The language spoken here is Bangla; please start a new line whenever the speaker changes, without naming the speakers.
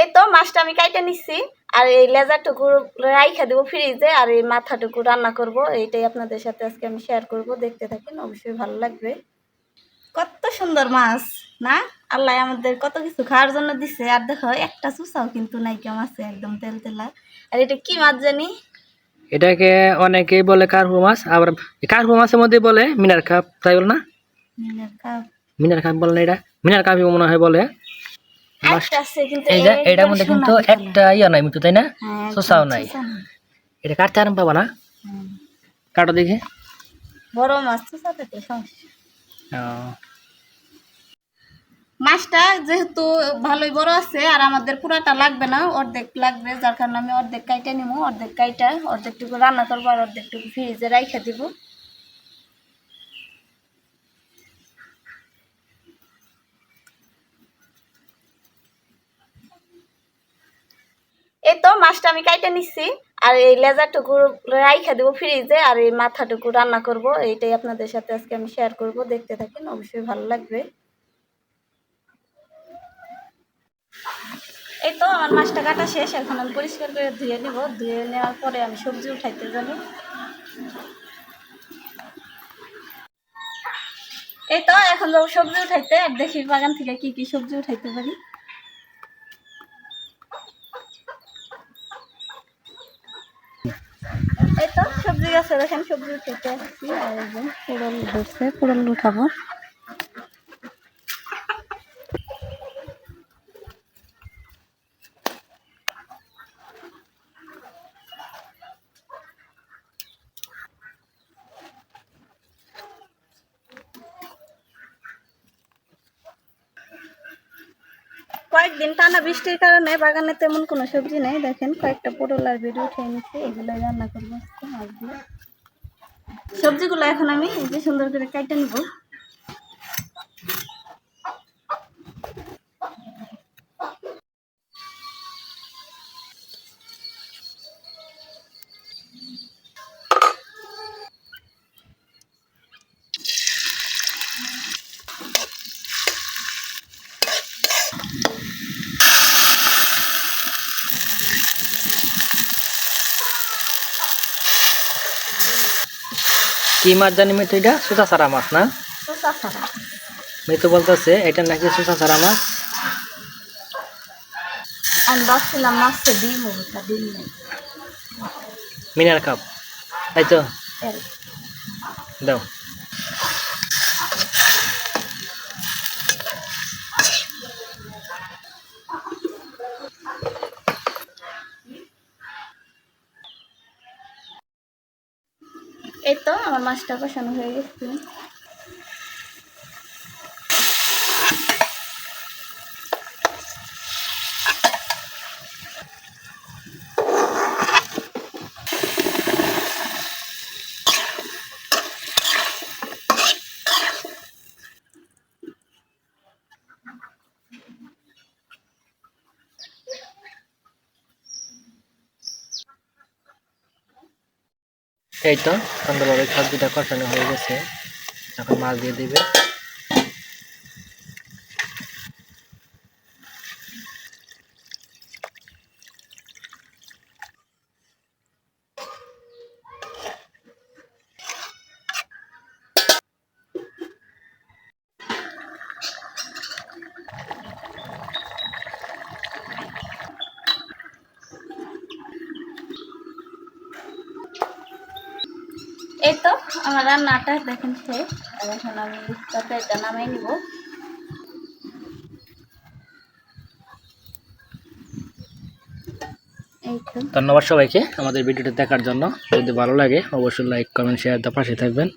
এই তো মাছটা আমি কাইটা নিচ্ছি আর এই লেজারটুকু রাইখা দেবো ফ্রিজে আর এই মাথাটুকু রান্না করব এইটাই আপনাদের সাথে আজকে আমি শেয়ার করব দেখতে থাকেন অবশ্যই ভালো লাগবে। কত সুন্দর মাছ না? আল্লাহ আমাদের কত কিছু খাওয়ার জন্য দিছে আর দেখো একটা চুষাও কিন্তু নাই কেমন আছে একদম তেল তেলা। আর এটা কি মাছ জানি?
এটাকে অনেকেই বলে কার্পু মাছ আবার কার্পু মাছের মধ্যে বলে মিনার কাপ তাই বল না?
মিনার কাপ।
মিনার কাপ বলে না এটা? মিনার কাপই মনে হয় বলে মাছ
একটা আছে কিন্তু
এই যে এটার মধ্যে কিন্তু একটা ইয়া নাই মিঠু তাই না?
হ্যাঁ,
নাই। এটা কাটতে আরাম পাবা না। কাটো দেখে।
বড় মাছ মাছটা যেহেতু ভালোই বড় আছে আর আমাদের পুরাটা লাগবে না অর্ধেক লাগবে যার কারণে আমি অর্ধেক কাইটা নিবো অর্ধেক কাইটা অর্ধেকটুকু রান্না করব আর অর্ধেকটুকু ফ্রিজে রাইখে দিব। এই তো মাছটা আমি কাইটা নিচ্ছি আর এই লেজারটুকু রাইখা দেবো ফ্রিজে, আর এই মাথাটুকু রান্না করব, এইটাই আপনাদের সাথে আজকে আমি শেয়ার করব, দেখতে থাকেন, অবশ্যই ভালো লাগবে। এই তো আমার মাছটা কাটা শেষ, এখন আমি পরিষ্কার করে ধুয়ে নিব, ধুয়ে নেওয়ার পরে আমি সবজি উঠাইতে জানি। এই তো এখন যাব সবজি উঠাইতে, আর দেখি বাগান থেকে কি কি সবজি উঠাইতে পারি। এই তো সবজি গাছে দেখেন সবজি খেতে আসছি আর একদম পুরল ধরছে পুরল উঠাবো কয়েকদিন টানা বৃষ্টির কারণে বাগানে তেমন কোনো সবজি নেই। দেখেন, কয়েকটা পটল আর ভিডিও উঠে নিচ্ছে। এগুলো রান্না করব সবজিগুলো এখন আমি যে সুন্দর করে কাটে নিব।
কি মাছ জানি মিঠু এটা? সুতা সারা মাছ না? মিঠু বলতেছে এটা নাকি সুতা সারা মাছ? মিনার কাপ। তাই তো। দাও।
এই তো আমার মাছটা কষানো হয়ে গেছে।
এই তো সুন্দরভাবে সবজিটা কষানো হয়ে গেছে। এখন মাছ দিয়ে দিবে।
এই তো, আমার রান্নাটা দেখেন শেষ। এখন আমি তরকারিটা নামাই নিব।
ধন্যবাদ সবাইকে আমাদের ভিডিওটা দেখার জন্য। যদি ভালো লাগে, অবশ্যই লাইক কমেন্ট শেয়ার দিয়ে পাশে থাকবেন।